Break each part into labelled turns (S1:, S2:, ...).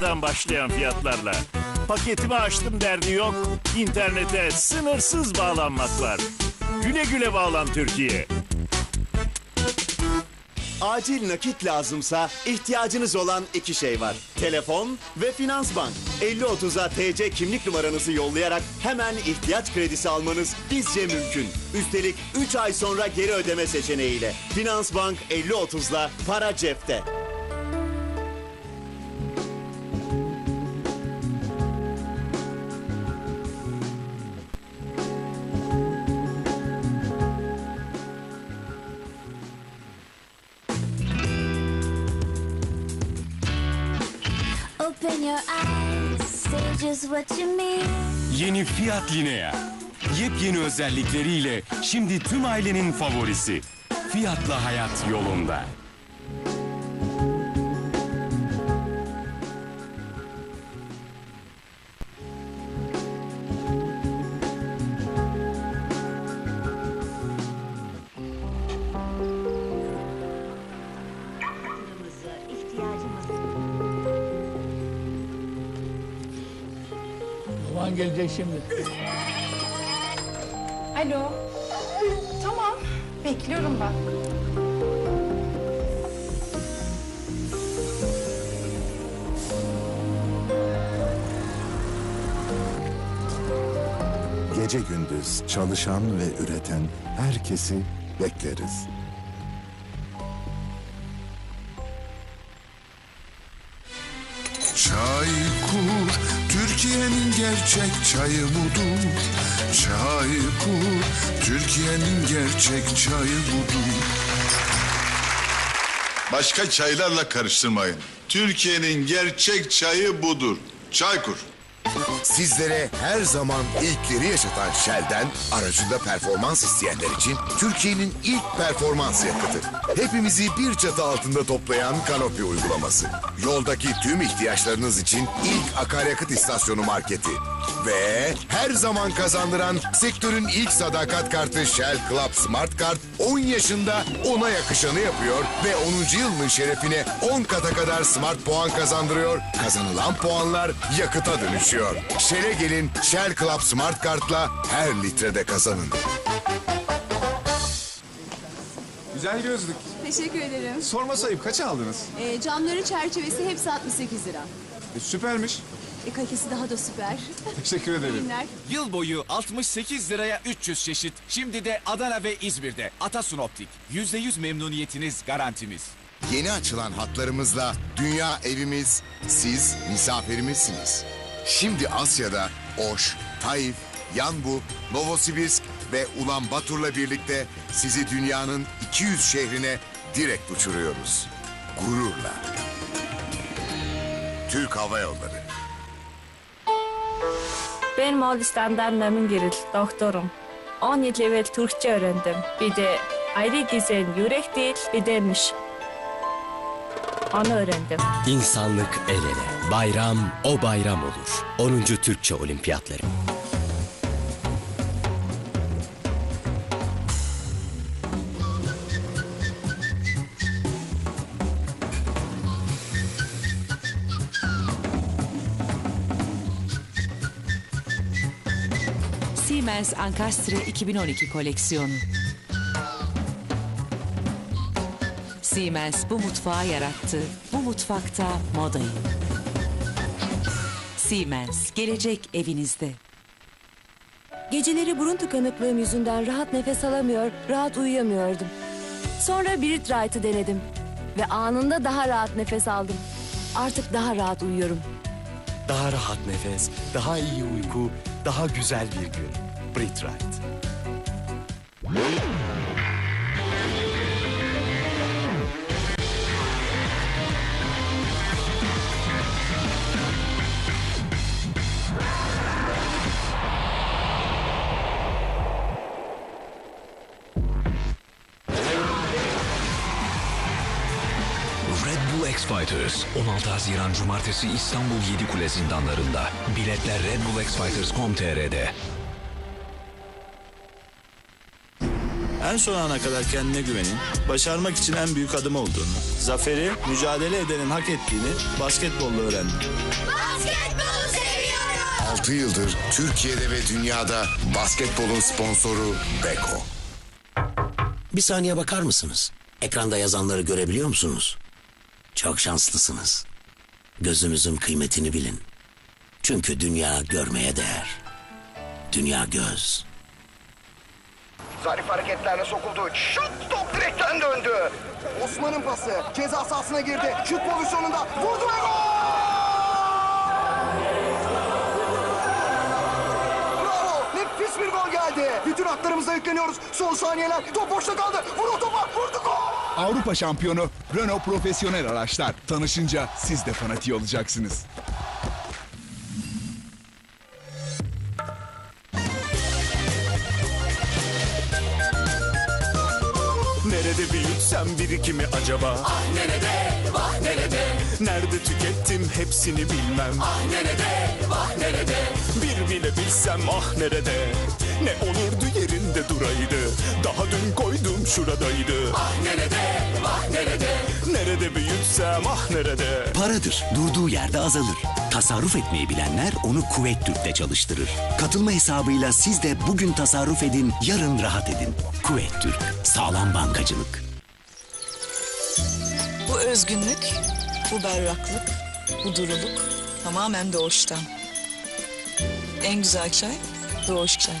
S1: Sıfırdan başlayan fiyatlarla. Paketimi açtım derdi yok. İnternete sınırsız bağlanmak var. Güle güle bağlan Türkiye.
S2: Acil nakit lazımsa ihtiyacınız olan iki şey var. Telefon ve Finansbank. 5030'a TC kimlik numaranızı yollayarak hemen ihtiyaç kredisi almanız bizce mümkün. Üstelik 3 ay sonra geri ödeme seçeneğiyle. Finansbank 5030'la para cepte.
S3: Yeni Fiat Linea. Yepyeni özellikleriyle şimdi tüm ailenin favorisi. Fiat'la hayat yolunda.
S4: Baban gelecek şimdi.
S5: Alo. Tamam. Bekliyorum ben.
S6: Gece gündüz çalışan ve üreten herkesi bekleriz.
S7: Çaykur Türkiye'nin gerçek çayı budur Çaykur Türkiye'nin gerçek çayı budur
S8: Başka çaylarla karıştırmayın. Türkiye'nin gerçek çayı budur. Çaykur.
S9: Sizlere her zaman ilkleri yaşatan Shell'den aracında performans isteyenler için Türkiye'nin ilk performans yakıtı. Hepimizi bir çatı altında toplayan Kanopi uygulaması. Yoldaki tüm ihtiyaçlarınız için ilk akaryakıt istasyonu marketi. Ve her zaman kazandıran sektörün ilk sadakat kartı Shell Club Smart Card 10 yaşında ona yakışanı yapıyor ve 10. yılının şerefine 10 kata kadar smart puan kazandırıyor. Kazanılan puanlar yakıta dönüşüyor. Shell'e gelin Shell Club Smart Card'la her litrede kazanın.
S10: Güzel gözlük.
S11: Teşekkür ederim.
S10: Sorma sayıp kaça aldınız?
S11: Ee, camları çerçevesi hepsi 68 lira.
S10: E, süpermiş.
S11: E, kalitesi daha da süper.
S10: Teşekkür ederim.
S11: Günler.
S12: Yıl boyu 68 liraya 300 çeşit. Şimdi de Adana ve İzmir'de. Atasun Optik. %100 memnuniyetiniz garantimiz.
S9: Yeni açılan hatlarımızla dünya evimiz, siz misafirimizsiniz. Şimdi Asya'da Oş, Taif, Yanbu, Novosibirsk ve Ulan Batur'la birlikte sizi dünyanın 200 şehrine direkt uçuruyoruz. Gururla. Türk Hava Yolları.
S13: Ben Moğolistan'dan Namin Giril, doktorum. 17 level Türkçe öğrendim. Bir de ayrı güzel yürek değil, bedenmiş. Onu öğrendim.
S14: İnsanlık el ele. Bayram o bayram olur. 10. Türkçe Olimpiyatları.
S15: Siemens Ankastre 2012 koleksiyonu. Siemens bu mutfağı yarattı. Bu mutfakta modayı. Siemens, gelecek evinizde.
S16: Geceleri burun tıkanıklığım yüzünden rahat nefes alamıyor, rahat uyuyamıyordum. Sonra Biritright'ı denedim ve anında daha rahat nefes aldım. Artık daha rahat uyuyorum.
S14: Daha rahat nefes, daha iyi uyku, daha güzel bir gün. Brit Right.
S17: X-Fighters 16 Haziran Cumartesi İstanbul Yedikule zindanlarında. Biletler Red Bull X-Fighters.com.tr'de.
S4: En son ana kadar kendine güvenin, başarmak için en büyük adım olduğunu, zaferi mücadele edenin hak ettiğini basketbolla öğrendim.
S18: Basketbolu seviyorum.
S9: 6 yıldır Türkiye'de ve dünyada basketbolun sponsoru Beko.
S19: Bir saniye bakar mısınız? Ekranda yazanları görebiliyor musunuz? Çok şanslısınız. Gözünüzün kıymetini bilin. Çünkü dünya görmeye değer. Dünya göz.
S20: Zarif hareketlerle sokuldu. Şut top direkten döndü. Osman'ın pası. Ceza sahasına girdi. Şut pozisyonunda vurdu ve gol! Bravo! Nefis bir gol geldi. Bütün hatlarımıza yükleniyoruz. Son saniyeler. Top boşta kaldı. Vur o topa. Vurdu gol!
S10: Avrupa şampiyonu Renault Profesyonel Araçlar. Tanışınca siz de fanatiği olacaksınız.
S21: Nerede büyütsem birikimi acaba?
S18: Ah nerede, vah nerede,
S21: Nerede tükettim hepsini bilmem.
S18: ah nerede, vah nerede.
S21: Bir bile bilsem ah nerede? Ne olurdu yerinde duraydı. Daha dün koydum şuradaydı.
S18: Ah nerede, vah nerede.
S21: Nerede büyütsem ah nerede?
S22: Paradır. Durduğu yerde azalır. Tasarruf etmeyi bilenler onu Kuveyt Türk'te çalıştırır. Katılma hesabıyla siz de bugün tasarruf edin, yarın rahat edin. Kuveyt Türk. Sağlam bankacılık.
S23: Bu özgünlük, bu berraklık, bu duruluk tamamen doğuştan. En güzel çay doğuş çay.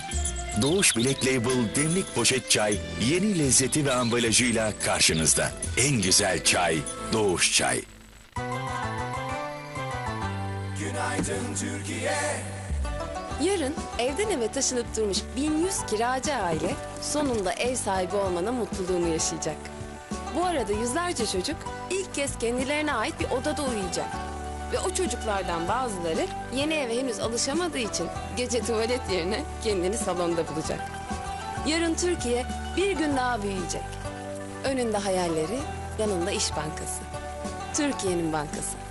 S22: Doğuş Black Label demlik poşet çay yeni lezzeti ve ambalajıyla karşınızda. En güzel çay Doğuş Çay.
S18: Günaydın Türkiye.
S16: Yarın evden eve taşınıp durmuş 1100 kiracı aile sonunda ev sahibi olmanın mutluluğunu yaşayacak. Bu arada yüzlerce çocuk ilk kez kendilerine ait bir odada uyuyacak. Ve o çocuklardan bazıları yeni eve henüz alışamadığı için gece tuvalet yerine kendini salonda bulacak. Yarın Türkiye bir gün daha büyüyecek. Önünde hayalleri, yanında iş bankası. Türkiye'nin bankası.